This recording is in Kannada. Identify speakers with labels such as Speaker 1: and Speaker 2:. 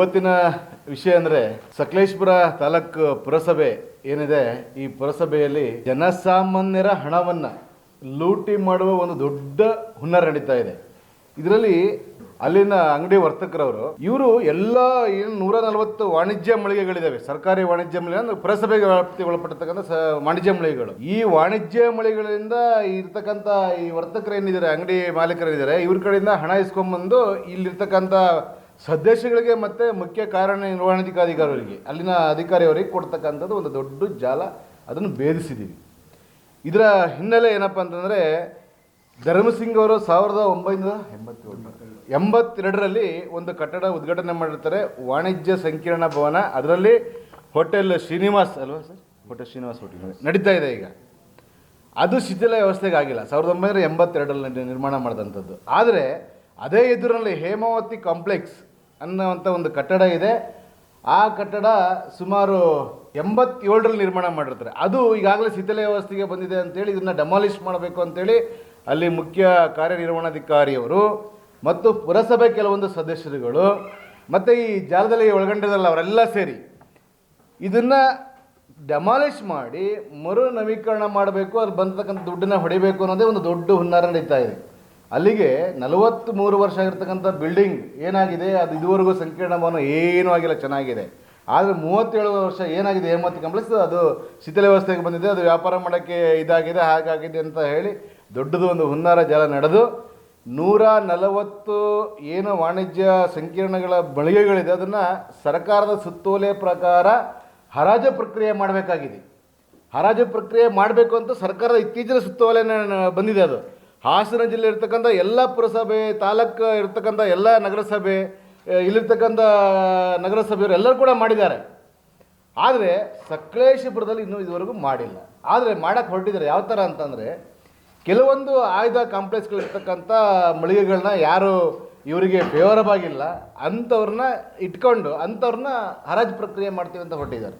Speaker 1: ಇವತ್ತಿನ ವಿಷಯ ಅಂದರೆ ಸಕಲೇಶ್ಪುರ ತಾಲೂಕು ಪುರಸಭೆ ಏನಿದೆ, ಈ ಪುರಸಭೆಯಲ್ಲಿ ಜನಸಾಮಾನ್ಯರ ಹಣವನ್ನ ಲೂಟಿ ಮಾಡುವ ಒಂದು ದೊಡ್ಡ ಹುನ್ನಾರ ನಡೀತಾ ಇದೆ. ಇದರಲ್ಲಿ ಅಲ್ಲಿನ ಅಂಗಡಿ ವರ್ತಕರವರು, ಇವರು ಎಲ್ಲ ಏನು ನೂರ ನಲವತ್ತು ವಾಣಿಜ್ಯ ಮಳಿಗೆಗಳಿದ್ದಾವೆ ಸರ್ಕಾರಿ ವಾಣಿಜ್ಯ ಮಳಿಗೆ ಅಂದರೆ ಪುರಸಭೆಗೆ ವ್ಯಾಪ್ತಿಗೆ ಒಳಪಟ್ಟಿರ್ತಕ್ಕಂಥ ಸ, ವಾಣಿಜ್ಯ ಮಳಿಗೆಗಳು. ಈ ವಾಣಿಜ್ಯ ಮಳಿಗೆಗಳಿಂದ ಇರ್ತಕ್ಕಂಥ ಈ ವರ್ತಕರು ಏನಿದ್ದಾರೆ, ಅಂಗಡಿ ಮಾಲೀಕರೇನಿದ್ದಾರೆ ಇವ್ರ ಕಡೆಯಿಂದ ಹಣ ಇಸ್ಕೊಂಬಂದು ಇಲ್ಲಿರ್ತಕ್ಕಂಥ ಸದಸ್ಯಗಳಿಗೆ ಮತ್ತೆ ಮುಖ್ಯ ಕಾರ್ಯನಿರ್ವಹಣಾಧಿಕಾರಿಗಳಿಗೆ ಅಲ್ಲಿನ ಅಧಿಕಾರಿಯವರಿಗೆ ಕೊಡ್ತಕ್ಕಂಥದ್ದು ಒಂದು ದೊಡ್ಡ ಜಾಲ. ಅದನ್ನು ಭೇದಿಸಿದ್ದೀವಿ ಇದರ ಹಿನ್ನೆಲೆ ಏನಪ್ಪ ಅಂತಂದರೆ, ಧರ್ಮಸಿಂಗ್ ಅವರು ಸಾವಿರದ ಒಂಬೈನೂರ ಎಂಬತ್ತೇಳು, ಎಂಬತ್ತೆರಡರಲ್ಲಿ ಒಂದು ಕಟ್ಟಡ ಉದ್ಘಾಟನೆ ಮಾಡಿರ್ತಾರೆ. ವಾಣಿಜ್ಯ ಸಂಕೀರ್ಣ ಭವನ. ಅದರಲ್ಲಿ ಹೋಟೆಲ್ ಶ್ರೀನಿವಾಸ್ ಅಲ್ವಾ ಸರ್? ಹೋಟೆಲ್ ಶ್ರೀನಿವಾಸ್ ಹೋಟೆಲ್ ನಡೀತಾ ಇದೆ ಈಗ. ಅದು ಶಿಥಿಲ ವ್ಯವಸ್ಥೆಗೆ ಆಗಿಲ್ಲ. ಸಾವಿರದ ಒಂಬೈನೂರ ಎಂಬತ್ತೆರಡರಲ್ಲಿ ನಿರ್ಮಾಣ ಮಾಡಿದಂಥದ್ದು. ಆದರೆ, ಅದೇ ಎದುರಿನಲ್ಲಿ ಹೇಮಾವತಿ ಕಾಂಪ್ಲೆಕ್ಸ್ ಅನ್ನುವಂಥ ಒಂದು ಕಟ್ಟಡ ಇದೆ. ಆ ಕಟ್ಟಡ ಸುಮಾರು ಎಂಬತ್ತೇಳರಲ್ಲಿ ನಿರ್ಮಾಣ ಮಾಡಿರ್ತಾರೆ. ಅದು ಈಗಾಗಲೇ ಶಿಥಿಲ ವ್ಯವಸ್ಥೆಗೆ ಬಂದಿದೆ ಅಂತೇಳಿ ಇದನ್ನು ಡೆಮಾಲಿಷ್ ಮಾಡಬೇಕು ಅಂತೇಳಿ ಅಲ್ಲಿ ಮುಖ್ಯ ಕಾರ್ಯನಿರ್ವಹಣಾಧಿಕಾರಿಯವರು ಮತ್ತು ಪುರಸಭೆ ಕೆಲವೊಂದು ಸದಸ್ಯರುಗಳು ಮತ್ತು ಈ ಜಾಲದಲ್ಲಿ ಒಳಗೊಂಡಿರಲ್ಲ ಅವರೆಲ್ಲ ಸೇರಿ ಇದನ್ನು ಡೆಮಾಲಿಷ್ ಮಾಡಿ ಮರು ನವೀಕರಣ ಮಾಡಬೇಕು, ಅಲ್ಲಿ ಬಂದತಕ್ಕಂಥ ದುಡ್ಡನ್ನ ಹೊಡಿಬೇಕು ಅನ್ನೋದೇ ಒಂದು ದೊಡ್ಡ ಹುನ್ನಾರ ನಡೀತಾ ಇದೆ. ಅಲ್ಲಿಗೆ ನಲವತ್ತ್ ಮೂರು ವರ್ಷ ಆಗಿರ್ತಕ್ಕಂಥ ಬಿಲ್ಡಿಂಗ್ ಏನಾಗಿದೆ? ಅದು ಇದುವರೆಗೂ ಸಂಕೀರ್ಣ ಭವನ ಏನೂ ಆಗಿಲ್ಲ, ಚೆನ್ನಾಗಿದೆ. ಆದರೆ ಮೂವತ್ತೇಳು ವರ್ಷ ಏನಾಗಿದೆ ಹೇಮಂತ್ ಕಾಂಪ್ಲೆಕ್ಸ್ ಅದು ಶಿಥಿಲ ವ್ಯವಸ್ಥೆಗೆ ಬಂದಿದೆ, ಅದು ವ್ಯಾಪಾರ ಮಾಡೋಕ್ಕೆ ಇದಾಗಿದೆ, ಹಾಗಾಗಿದೆ ಅಂತ ಹೇಳಿ ದೊಡ್ಡದು ಒಂದು ಹುನ್ನಾರ ಜಾಲ ನಡೆದು ನೂರ ನಲವತ್ತು ಏನು ವಾಣಿಜ್ಯ ಸಂಕೀರ್ಣಗಳ ಬಳಿಗೆಗಳಿದೆ, ಅದನ್ನು ಸರ್ಕಾರದ ಸುತ್ತೋಲೆ ಪ್ರಕಾರ ಹರಾಜು ಪ್ರಕ್ರಿಯೆ ಮಾಡಬೇಕಾಗಿದೆ. ಹರಾಜು ಪ್ರಕ್ರಿಯೆ ಮಾಡಬೇಕು ಅಂತ ಸರ್ಕಾರದ ಇತ್ತೀಚಿನ ಸುತ್ತೋಲೆನ ಬಂದಿದೆ ಅದು. ಹಾಸನ ಜಿಲ್ಲೆ ಇರ್ತಕ್ಕಂಥ ಎಲ್ಲ ಪುರಸಭೆ, ತಾಲೂಕು ಇರ್ತಕ್ಕಂಥ ಎಲ್ಲ ನಗರಸಭೆ ಇಲ್ಲಿರ್ತಕ್ಕಂಥ ನಗರಸಭೆಯವರು ಎಲ್ಲರೂ ಕೂಡ ಮಾಡಿದ್ದಾರೆ. ಆದರೆ ಸಕಲೇಶಪುರದಲ್ಲಿ ಇನ್ನೂ ಇದುವರೆಗೂ ಮಾಡಿಲ್ಲ. ಆದರೆ ಮಾಡೋಕ್ಕೆ ಹೊರಟಿದ್ದಾರೆ ಯಾವ ಥರ ಅಂತಂದರೆ, ಕೆಲವೊಂದು ಆಯ್ದ ಕಾಂಪ್ಲೆಕ್ಸ್ಗಳಿರ್ತಕ್ಕಂಥ ಮಳಿಗೆಗಳನ್ನ ಯಾರು ಇವರಿಗೆ ಫೇವರಬ್ ಆಗಿಲ್ಲ. ಅಂಥವ್ರನ್ನ ಇಟ್ಕೊಂಡು, ಅಂಥವ್ರನ್ನ ಹರಾಜು ಪ್ರಕ್ರಿಯೆ ಮಾಡ್ತೀವಿ ಅಂತ ಹೊರಟಿದ್ದಾರೆ.